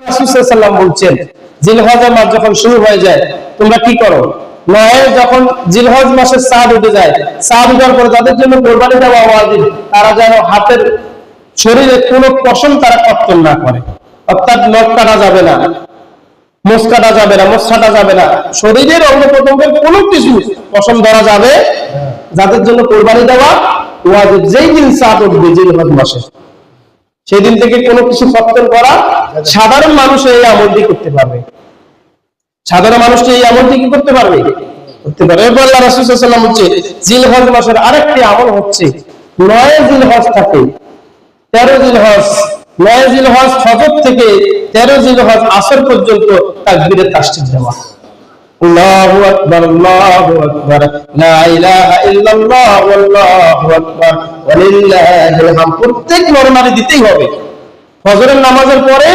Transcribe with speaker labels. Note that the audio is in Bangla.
Speaker 1: রাসূলুল্লাহ বলছেন মাস যখন শুরু হয়ে যায়, তোমরা কি করো? নয়, যখন জিলহজ মাসের উঠে যায় উঠার পরে তাদের জন্য কোরবানি দেওয়া তারা যেন হাতের শরীরে কোনো পশম তারা কর্তন না করে। অর্থাৎ নখ কাটা যাবে না, মোষ যাবে না, মোষ যাবে না। শরীরের অঙ্গ প্রত্যঙ্গের কোনো কিছু পশম ধরা যাবে যাদের জন্য কোরবানি দেওয়া ওয়াজিব, যেই দিন চাঁদ উঠবে জিলহজ মাসে। সেই দিন থেকে কোনো কিছু কর্তন করা সাধারণ মানুষ এই আমলটি করতে পারবে। সাধারণ মানুষটি এই আমলটি কি করতে পারবে? করতে পারবে। এরপর আল্লাহ রাসূল সাল্লাল্লাহু আলাইহি ওয়াসাল্লাম হচ্ছে জিলহজ মাসের আরেকটি আমল হচ্ছে নয় জিলহজ থাকে, তেরো জিলহজ, নয় জিলহজ ফজর থেকে তেরো জিলহজ আসর পর্যন্ত তাকবীরে তাসদিদ দেওয়া। আল্লাহু আকবার আল্লাহু আকবার, লা ইলাহা ইল্লাল্লাহ, আল্লাহু আকবার, ওয়ালিল্লাহিল হামদ। প্রত্যেক নরনারী দিতেই হবে। ফজরের নামাজের পরে